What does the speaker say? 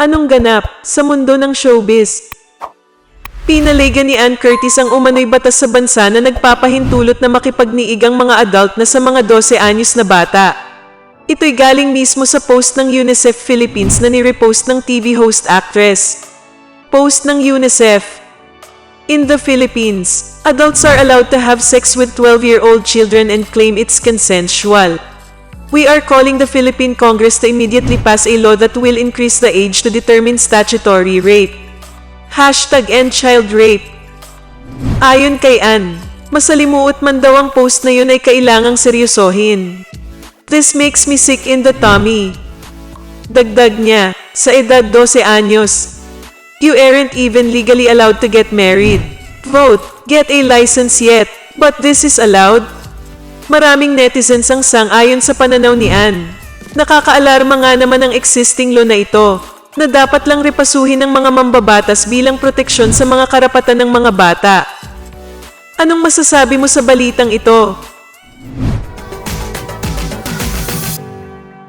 Anong ganap sa mundo ng showbiz? Pinaligan ni Ann Curtis ang umano'y batas sa bansa na nagpapahintulot na makipagniig ang mga adult na sa mga 12 anyos na bata. Ito'y galing mismo sa post ng UNICEF Philippines na nirepost ng TV host actress. Post ng UNICEF In the Philippines, adults are allowed to have sex with 12-year-old children and claim it's consensual. We are calling the Philippine Congress to immediately pass a law that will increase the age to determine statutory rape. Hashtag end child rape. Ayon kay Ann, masalimuot man daw ang post na yun ay kailangang seryosohin. This makes me sick in the tummy. Dagdag niya, sa edad 12 anyos, You aren't even legally allowed to get married. Vote, get a license yet, but this is allowed. Maraming netizens ang sang-ayon sa pananaw ni Ann. Nakakaalarma nga naman ang existing law na ito, na dapat lang repasuhin ng mga mambabatas bilang proteksyon sa mga karapatan ng mga bata. Anong masasabi mo sa balitang ito?